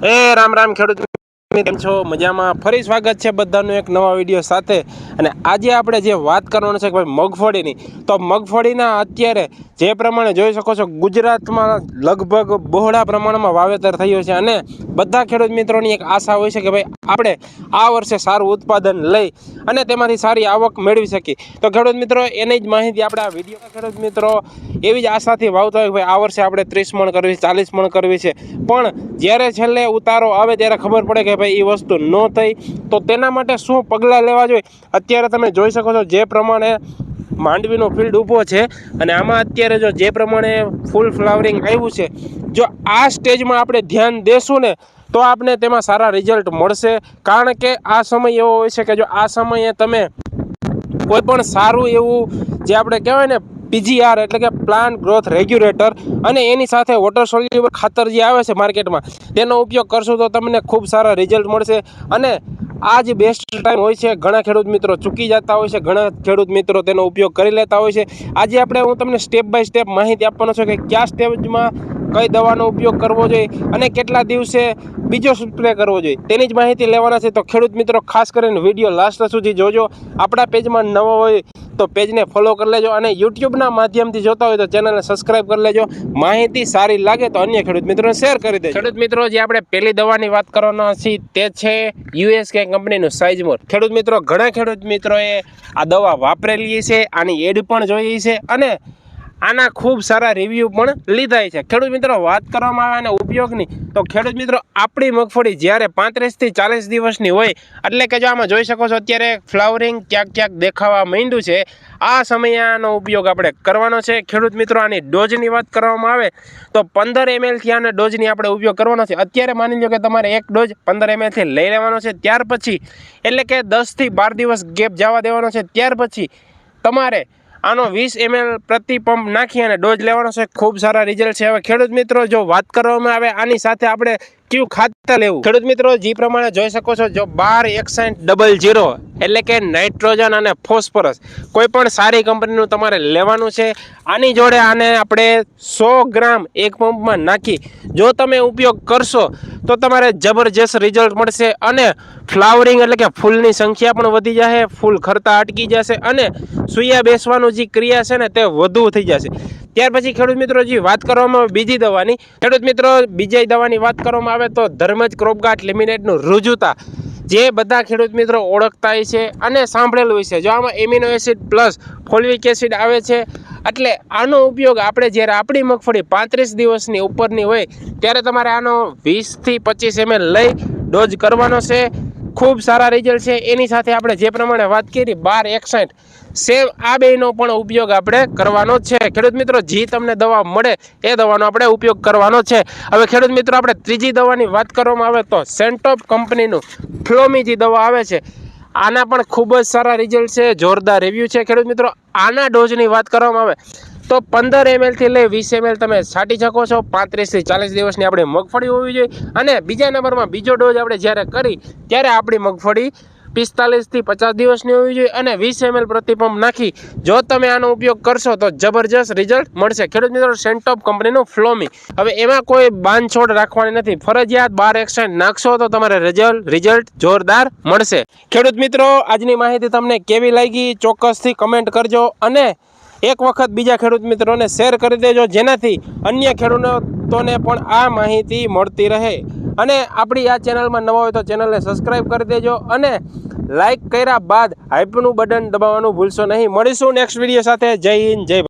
એ રામ રામ ખેડૂત કેમ છો? મજામાં? ફરી સ્વાગત છે બધાનું એક નવા વીડિયો સાથે. અને આજે આપણે જે વાત કરવાનું છે કે ભાઈ મગફળીની, તો મગફળીના અત્યારે જે પ્રમાણે જોઈ શકો છો, ગુજરાતમાં લગભગ બહોળા પ્રમાણમાં વાવેતર થયું છે. અને બધા ખેડૂત મિત્રોની એક આશા હોય છે કે ભાઈ આપણે આ વર્ષે સારું ઉત્પાદન લઈ અને તેમાંથી સારી આવક મેળવી શકીએ. તો ખેડૂત મિત્રો, એની જ માહિતી આપણે આ વીડિયો ખેડૂત મિત્રો, એવી જ આશાથી વાવતા હોય કે ભાઈ આ વર્ષે આપણે ત્રીસ મણ કરવી છે, ચાલીસ મણ કરવી છે. પણ જ્યારે છેલ્લે ઉતારો આવે ત્યારે ખબર પડે કે ભાઈ એ વસ્તુ ન થઈ, તો તેના માટે શું પગલાં લેવા જોઈએ? અત્યારે તમે જોઈ શકો છો જે પ્રમાણે માંડવીનો ફિલ્ડ ઊભો છે અને આમાં અત્યારે જો જે પ્રમાણે ફૂલ ફ્લાવરિંગ આવ્યું છે, જો આ સ્ટેજમાં આપણે ધ્યાન દેશું ને, તો આપને તેમાં સારા રિઝલ્ટ મળશે. કારણ કે આ સમય એવો હોય છે કે જો આ સમયે તમે કોઈ પણ સારું એવું જે આપણે કહેવાય ને પીજીઆર એટલે કે પ્લાન્ટ ગ્રોથ રેગ્યુલેટર અને એની સાથે વોટર સોલ્યુબલ ખાતર જે આવે છે માર્કેટમાં, તેનો ઉપયોગ કરશો તો તમને ખૂબ સારા રિઝલ્ટ મળશે. અને આ જ બેસ્ટ ટાઈમ હોય છે, ઘણા ખેડૂત મિત્રો ચૂકી જતા હોય છે, ઘણા ખેડૂત મિત્રો તેનો ઉપયોગ કરી લેતા હોય છે. આજે આપણે હું તમને સ્ટેપ બાય સ્ટેપ માહિતી આપવાનો છું કે કયા સ્ટેજમાં કઈ દવાનો ઉપયોગ કરવો જોઈએ અને કેટલા દિવસે બીજો સ્પ્રે કરવો જોઈએ. તેની જ માહિતી લેવાના છે. તો ખેડૂત મિત્રો, ખાસ કરીને વીડિયો લાસ્ટ સુધી જોજો. આપણા પેજમાં નવો હોય તો પેજને ફોલો કરી લેજો અને યુટ્યુબના માધ્યમથી જોતા હોય તો ચેનલને સબસ્ક્રાઇબ કરી લેજો. માહિતી સારી લાગે તો અન્ય ખેડૂત મિત્રોને શેર કરી દેજો. ખેડૂત મિત્રો જે આપણે પહેલી દવાની વાત કરવાના છીએ તે છે યુએસ કે કંપનીનું સાઇઝમોર ખેડૂત મિત્રો ઘણા ખેડૂત મિત્રોએ આ દવા વાપરેલી છે આની એડ પણ જોઈ છે અને આના ખૂબ સારા રિવ્યૂ પણ લીધા છે. ખેડૂત મિત્રો, વાત કરવામાં આવે અને ઉપયોગની, તો ખેડૂત મિત્રો, આપણી મગફળી જ્યારે પાંત્રીસથી ચાલીસ દિવસની હોય, એટલે કે જો આમાં જોઈ શકો છો, અત્યારે ફ્લાવરિંગ ક્યાંક ક્યાંક દેખાવા માંડ્યું છે. આ સમયે આનો ઉપયોગ આપણે કરવાનો છે. ખેડૂત મિત્રો, આની ડોઝની વાત કરવામાં આવે, તો પંદર એમએલથી આને ડોઝની આપણે ઉપયોગ કરવાનો છે. અત્યારે માની લો કે તમારે એક ડોઝ પંદર એમએલથી લઈ લેવાનો છે. ત્યાર પછી, એટલે કે દસથી બાર દિવસ ગેપ જવા દેવાનો છે. ત્યાર પછી, તમારે આનો વીસ એમએલ પ્રતિ પંપ નાખી અને ડોઝ લેવાનો છે. ખૂબ સારા રિઝલ્ટ છે. હવે ખેડૂત મિત્રો, જો વાત કરવામાં આવે, આની સાથે આપણે કયું ખાતર લેવું? ખેડૂત મિત્રો, જે પ્રમાણે જોઈ શકો છો, જો બાર એકસાઠ ડબલ જીરો એટલે કે નાઇટ્રોજન અને ફોસ્ફરસ કોઈ પણ સારી કંપનીનું તમારે લેવાનું છે. આની જોડે આને આપણે સો ગ્રામ એક પંપમાં નાખી. જો તમે ઉપયોગ કરશો તો તમારે જબરજસ્ત રિઝલ્ટ મળશે અને ફ્લાવરિંગ એટલે કે ફૂલની સંખ્યા પણ વધી જશે ફૂલ ખરતા અટકી જશે અને સૂયા બેસવાનું જે ક્રિયા છે ને તે વધુ થઈ જશે. ત્યાર પછી ખેડૂત મિત્રો જે, વાત કરવામાં બીજી દવાની. ખેડૂત મિત્રો, બીજી દવાની વાત કરવામાં આવે તો ધર્મજ ક્રોપગાટ લિમિટેડનું રુજુતા. જે બધા ખેડૂત મિત્રો ઓળખતા હોય છે અને સાંભળેલું હોય છે. જો આમાં amino acid plus fulvic acid આવે છે એટલે આનો ઉપયોગ આપણે જ્યારે આપણી મગફળી પાંત્રીસ દિવસની ઉપરની હોય, ત્યારે તમારે આનો વીસથી પચીસ એમએલ લઈ ડોઝ કરવાનો છે. ખૂબ સારા રિઝલ્ટ છે. એની સાથે આપણે જે પ્રમાણે વાત કરી, બાર એકસાઠ સેમ આ બેનો પણ ઉપયોગ આપણે કરવાનો છે. ખેડૂત મિત્રો, જે તમને દવા મળે, એ દવાનો આપણે ઉપયોગ કરવાનો છે. હવે ખેડૂત મિત્રો, આપણે ત્રીજી દવાની વાત કરવામાં આવે તો સેન્ટોપ કંપનીનું ફ્લોમી જે દવા આવે છે આના પણ ખૂબ જ સારા રિઝલ્ટ છે, જોરદાર રિવ્યૂ છે. ખેડૂત મિત્રો, આના ડોઝની વાત કરવામાં આવે તો પંદર એમએલથી લઈ વીસ એમએલ તમે છાંટી શકો છો. પાંત્રીસથી ચાલીસ દિવસની આપણે મગફળી હોવી જોઈએ. અને બીજા નંબરમાં બીજો ડોઝ આપણે જ્યારે કરી, ત્યારે આપણી મગફળી પિસ્તાલીસથી પચાસ દિવસની હોવી જોઈએ અને વીસ એમએલ પ્રતિપંપ નાખી. જો તમે આનો ઉપયોગ કરશો તો જબરજસ્ત રિઝલ્ટ મળશે. ખેડૂત મિત્રો સેન્ટોપ કંપનીનું ફ્લોમી હવે એમાં કોઈ બાંધછોડ રાખવાની નથી. ફરજિયાત બાર એક્સટેન્ડ નાખશો તો તમારે રિઝલ્ટ રિઝલ્ટ જોરદાર મળશે. ખેડૂત મિત્રો, આજની માહિતી તમને કેવી લાગી? ચોક્કસથી કમેન્ટ કરજો અને એક વખત બીજા ખેડૂત મિત્રોને શેર કરી દેજો જેનાથી અન્ય ખેડૂતોને પણ આ માહિતી મળતી રહે. અને આપણી આ ચેનલમાં નવા હોય તો ચેનલને સબસ્ક્રાઈબ કરી દેજો અને લાઈક કર્યા બાદ હાઈપનું બટન દબાવવાનું ભૂલશો નહીં મળીશું નેક્સ્ટ વીડિયો સાથે જય હિન્દ, જય.